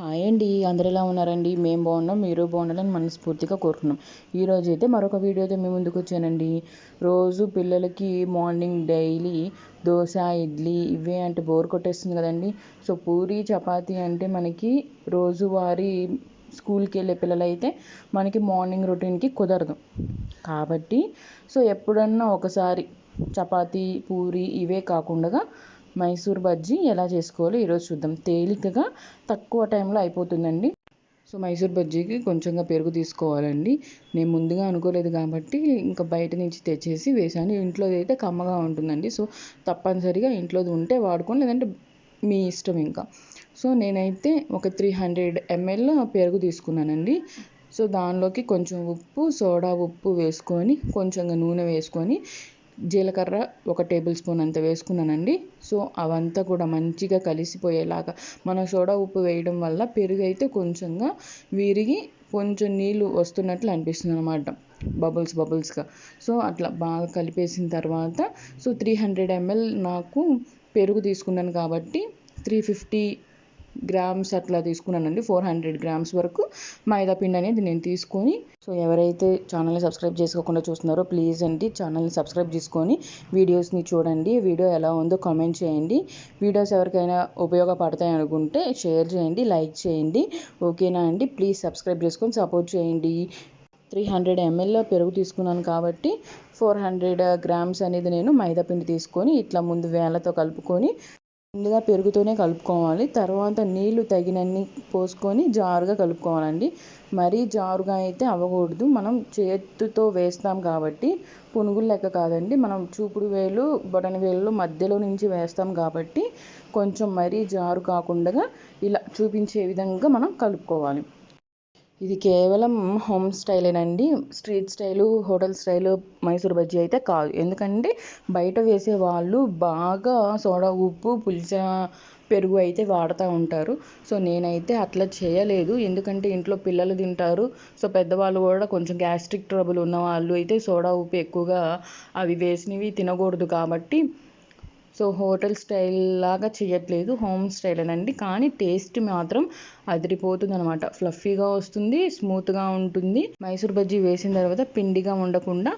Hi అండి అందరు ఎలా ఉన్నారండి? మేము బాగున్నాం మీరు బాగుండాలని మనస్ఫూర్తిగా కోరుకున్నాం. ఈరోజు అయితే మరొక వీడియోతో మేము ముందుకు వచ్చానండి. రోజు పిల్లలకి మార్నింగ్ డైలీ దోశ ఇడ్లీ ఇవే అంటే బోర్ కొట్టేస్తుంది కదండి. సో పూరి చపాతీ అంటే మనకి రోజువారీ స్కూల్కి వెళ్ళే పిల్లలైతే మనకి మార్నింగ్ రొటీన్కి కుదరదు. కాబట్టి సో ఎప్పుడన్నా ఒకసారి చపాతీ పూరి ఇవే కాకుండా మైసూర్ బజ్జీ ఎలా చేసుకోవాలో ఈరోజు చూద్దాం. తేలికగా తక్కువ టైంలో అయిపోతుందండి. సో మైసూర్ బజ్జీకి కొంచెంగా పెరుగు తీసుకోవాలండి. నేను ముందుగా అనుకోలేదు కాబట్టి ఇంకా బయట నుంచి తెచ్చేసి వేసాను ఇంట్లో అయితే కమ్మగా ఉంటుందండి. సో తప్పనిసరిగా ఇంట్లోది ఉంటే వాడుకోండి లేదంటే మీ ఇష్టం ఇంకా. సో నేనైతే ఒక త్రీ హండ్రెడ్ ఎంఎల్ పెరుగు తీసుకున్నానండి. సో దానిలోకి కొంచెం ఉప్పు సోడా ఉప్పు వేసుకొని కొంచెంగా నూనె వేసుకొని జీలకర్ర ఒక టేబుల్ స్పూన్ అంత వేసుకున్నానండి. సో అవంతా కూడా మంచిగా కలిసిపోయేలాగా మనం సోడా ఉప్పు వేయడం వల్ల పెరుగు అయితే కొంచెంగా విరిగి కొంచెం నీళ్ళు వస్తున్నట్లు అనిపిస్తుంది అనమాట బబుల్స్ బబుల్స్గా. సో అట్లా బాగా కలిపేసిన తర్వాత సో త్రీ హండ్రెడ్ ఎంఎల్ నాకు పెరుగు తీసుకున్నాను కాబట్టి త్రీ ఫిఫ్టీ గ్రామ్స్ అట్లా తీసుకున్నానండి. ఫోర్ హండ్రెడ్ గ్రామ్స్ వరకు మైదా పిండి అనేది నేను తీసుకొని సో ఎవరైతే ఛానల్ని సబ్స్క్రైబ్ చేసుకోకుండా చూస్తున్నారో ప్లీజ్ అండి ఛానల్ని సబ్స్క్రైబ్ చేసుకొని వీడియోస్ని చూడండి. వీడియో ఎలా ఉందో కామెంట్ చేయండి. వీడియోస్ ఎవరికైనా ఉపయోగపడతాయి అనుకుంటే షేర్ చేయండి లైక్ చేయండి. ఓకేనా అండి? ప్లీజ్ సబ్స్క్రైబ్ చేసుకొని సపోర్ట్ చేయండి. త్రీ హండ్రెడ్ ఎంఎల్ పెరుగు తీసుకున్నాను కాబట్టి ఫోర్ హండ్రెడ్ గ్రామ్స్ అనేది నేను మైదా పిండి తీసుకొని ఇట్లా ముందు వేళ్ళతో కలుపుకొని ముందుగా పెరుగుతోనే కలుపుకోవాలి. తర్వాత నీళ్ళు తగినన్ని పోసుకొని జారుగా కలుపుకోవాలండి. మరీ జారుగా అయితే అవ్వకూడదు. మనం చేతితో వేస్తాం కాబట్టి పునుగులు లెక్క కాదండి. మనం చూపుడు వేలు బొటన వేలు మధ్యలో నుంచి వేస్తాం కాబట్టి కొంచెం మరీ జారు కాకుండా ఇలా చూపించే విధంగా మనం కలుపుకోవాలి. ఇది కేవలం home స్టైలేనండి. Street style hotel style Mysore bajji అయితే కాదు. ఎందుకంటే బయట వేసే వాళ్ళు బాగా సోడా ఉప్పు పులిస పెరుగు అయితే వాడుతూ ఉంటారు. సో నేనైతే అట్లా చేయలేదు. ఎందుకంటే ఇంట్లో పిల్లలు తింటారు. సో పెద్దవాళ్ళు కూడా కొంచెం గ్యాస్ట్రిక్ ట్రబుల్ ఉన్న వాళ్ళు అయితే సోడా ఉప్పు ఎక్కువగా అవి వేసినవి తినకూడదు కాబట్టి సో హోటల్ స్టైల్ లాగా చేయట్లేదు హోమ్ స్టైల్ అండి కానీ టేస్ట్ మాత్రం అదిరిపోతుంది అనమాట ఫ్లఫీగా వస్తుంది స్మూత్గా ఉంటుంది. మైసూర్ బజ్జీ వేసిన తర్వాత పిండిగా ఉండకుండా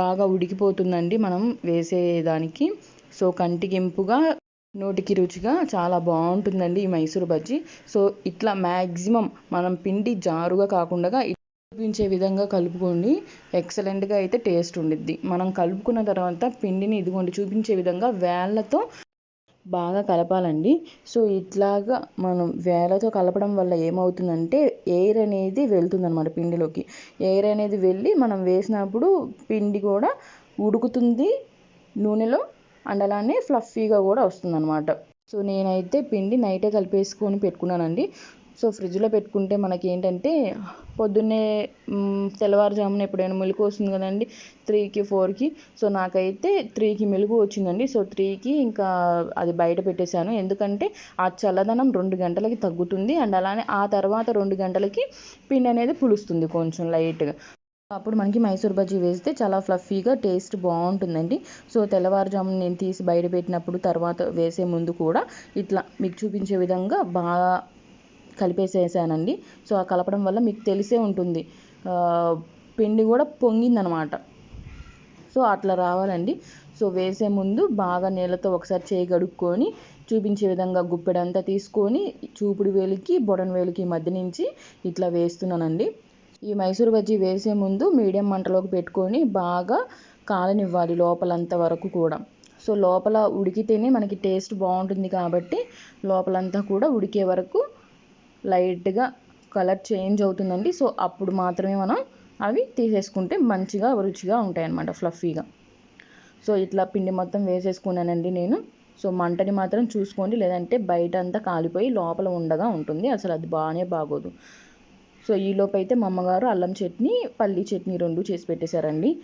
బాగా ఉడికిపోతుందండి మనం వేసేదానికి. సో కంటికింపుగా నోటికి రుచిగా చాలా బాగుంటుందండి ఈ మైసూర్ బజ్జీ. సో ఇట్లా మ్యాక్సిమం మనం పిండి జారుగా కాకుండా చూపించే విధంగా కలుపుకోండి. ఎక్సలెంట్గా అయితే టేస్ట్ ఉండిద్ది. మనం కలుపుకున్న తర్వాత పిండిని ఇదిగోండి చూపించే విధంగా వేళ్ళతో బాగా కలపాలండి. సో ఇట్లాగా మనం వేళ్ళతో కలపడం వల్ల ఏమవుతుందంటే ఎయిర్ అనేది వెళ్తుందన్నమాట పిండిలోకి. ఎయిర్ అనేది వెళ్ళి మనం వేసినప్పుడు పిండి కూడా ఉడుకుతుంది నూనెలో అండ్ అలానే ఫ్లఫీగా కూడా వస్తుందన్నమాట. సో నేనైతే పిండి నైటే కలిపేసుకొని పెట్టుకున్నానండి. సో ఫ్రిడ్జ్లో పెట్టుకుంటే మనకి ఏంటంటే పొద్దున్నే తెల్లవారుజామున ఎప్పుడైనా మెలకు వస్తుంది కదండి త్రీకి ఫోర్కి. సో నాకైతే త్రీకి మెలుగు వచ్చిందండి. సో త్రీకి ఇంకా అది బయట పెట్టేశాను. ఎందుకంటే ఆ చల్లదనం రెండు గంటలకి తగ్గుతుంది. అండ్ అలానే ఆ తర్వాత రెండు గంటలకి పిండి అనేది పులుస్తుంది కొంచెం లైట్గా. అప్పుడు మనకి మైసూర్ బజ్జీ వేస్తే చాలా ఫ్లఫీగా టేస్ట్ బాగుంటుందండి. సో తెల్లవారుజామున నేను తీసి బయట పెట్టినప్పుడు తర్వాత వేసే ముందు కూడా ఇట్లా మీకు చూపించే విధంగా బాగా కలిపేసేసానండి. సో ఆ కలపడం వల్ల మీకు తెలిసే ఉంటుంది. పిండి కూడా పొంగిందనమాట. సో అట్లా రావాలండి. సో వేసే ముందు బాగా నీళ్ళతో ఒకసారి చేయి గడుక్కొని చూపించే విధంగా గుప్పెడంతా తీసుకొని చూపుడు వేలికి బొడన్ వేలికి మధ్య నుంచి ఇట్లా వేస్తున్నానండి. ఈ మైసూర్ బజ్జీ వేసే ముందు మీడియం మంటలోకి పెట్టుకొని బాగా కాలనివ్వాలి లోపలంత వరకు కూడా. సో లోపల ఉడికితేనే మనకి టేస్ట్ బాగుంటుంది కాబట్టి లోపలంతా కూడా ఉడికే వరకు లైట్గా కలర్ చేంజ్ అవుతుందండి. సో అప్పుడు మాత్రమే మనం అవి తీసేసుకుంటే మంచిగా రుచిగా ఉంటాయి అన్నమాట ఫ్లఫీగా. సో ఇట్లా పిండి మొత్తం వేసేసుకున్నానండి నేను. సో మంటని మాత్రం చూసుకోండి. లేదంటే బయట అంతా కాలిపోయి లోపల ఉండగా ఉంటుంది. అసలు అది బాగానే బాగోదు. సో ఈలోపు అయితే మా అమ్మగారు అల్లం చట్నీ పల్లి చట్నీ రెండు చేసి పెట్టేశారండి.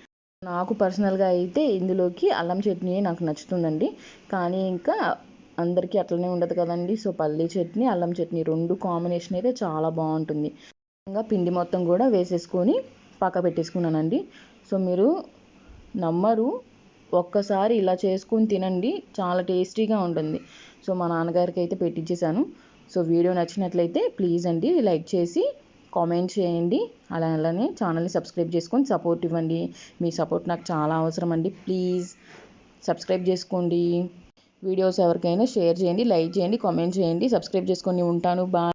నాకు పర్సనల్గా అయితే ఇందులోకి అల్లం చట్నీ నాకు నచ్చుతుందండి. కానీ ఇంకా అందరికీ అట్లనే ఉండదు కదండి. సో పల్లీ చట్నీ అల్లం చట్నీ రెండు కాంబినేషన్ అయితే చాలా బాగుంటుంది. ఇంకా పిండి మొత్తం కూడా వేసేసుకొని పక్క పెట్టేసుకున్నానండి. సో మీరు నమ్మరు ఒక్కసారి ఇలా చేసుకుని తినండి చాలా టేస్టీగా ఉంటుంది. సో మా నాన్నగారికి అయితే పెట్టించేశాను సో వీడియో నచ్చినట్లయితే ప్లీజ్ అండి లైక్ చేసి కామెంట్ చేయండి. అలా అలానే ఛానల్ని సబ్స్క్రైబ్ చేసుకొని సపోర్ట్ ఇవ్వండి. మీ సపోర్ట్ నాకు చాలా అవసరం అండి. ప్లీజ్ సబ్స్క్రైబ్ చేసుకోండి. వీడియోస్ ఎవరికైనా షేర్ చేయండి లైక్ చేయండి కామెంట్ చేయండి. సబ్స్క్రైబ్ చేసుకొని ఉంటాను. బాయ్.